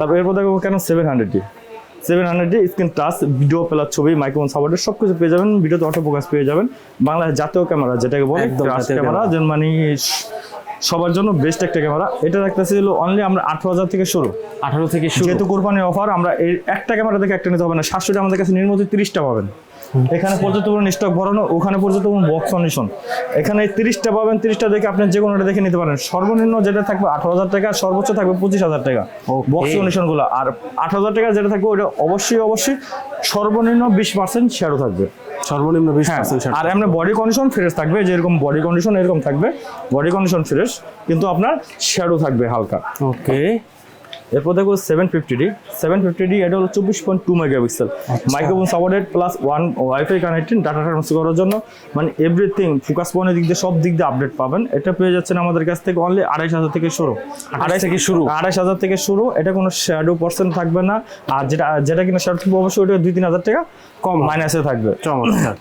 তারপর এরপর দেখো Canon seven hundred D seven hundred D screen touch video plus ছবি মাইক্রোফোন সাপোর্টের সব কিছু পেয়ে যাবেন ভিডিওতে অটো ফোকাস পেয়ে যাবেন। বাংলাদেশ জাতীয় ক্যামেরা যেটাকে বলে ক্যামেরা যেন মানে সবার জন্য বেস্ট একটা ক্যামেরা এটা রাখতেছি হলো অনলি আমরা আঠারো হাজার থেকে শুরু। আঠারো থেকে শুরু। যেহেতু কোরবানির অফার আমরা এই একটা ক্যামেরা দেখে একটা নিতে হবে না। সাতশোটা আমাদের কাছে নির্মিত তিরিশটা পাবেন। এখানে পর্যন্ত কোনো স্টক ভরানো ওখানে পর্যন্ত বক্স কন্ডিশন এখানে তিরিশটা পাবেন তিরিশটা দেখে আপনি যে কোনোটা দেখে নিতে পারেন। সর্বনিম্ন যেটা থাকবে আঠারো হাজার টাকা সর্বোচ্চ থাকবে পঁচিশ হাজার টাকা. বক্স কন্ডিশনগুলো। আর আট হাজার টাকা যেটা থাকবে ওটা অবশ্যই অবশ্যই সর্বনিম্ন বিশ পার্সেন্ট শেয়ারও থাকবে। সর্বনিম্ন বিশ পার্সেন্ট পার্সেন্ট আর এমনি বডি কন্ডিশন ফ্রেশ থাকবে যেরকম বডি কন্ডিশন এরকম থাকবে। বডি কন্ডিশন ফ্রেশ কিন্তু আপনার শেয়ারও থাকবে হালকা। ওকে এরপর দেখো seven fifty D seven fifty D এটা হলো চব্বিশ point two megapixel microphone supported plus one wifi connected data transfer করার জন্য মানে এভরিথিং ফোকাস পয়েন্টের দিক দিয়ে সব দিক দিয়ে আপডেট পাবেন। এটা পেয়ে যাচ্ছেন আমাদের কাছ থেকে অনলি আড়াইশ হাজার থেকে শুরু। আড়াইশ থেকে শুরু। আড়াইশ হাজার থেকে শুরু এটা কোনো শ্যাডো পার্সেন্ট থাকবে না। আর যেটা যেটা কিনা শ্যাডো থাকবে অবশ্যই ওটা দুই তিন হাজার টাকা কম মাইনাসে থাকবে। চমৎকার।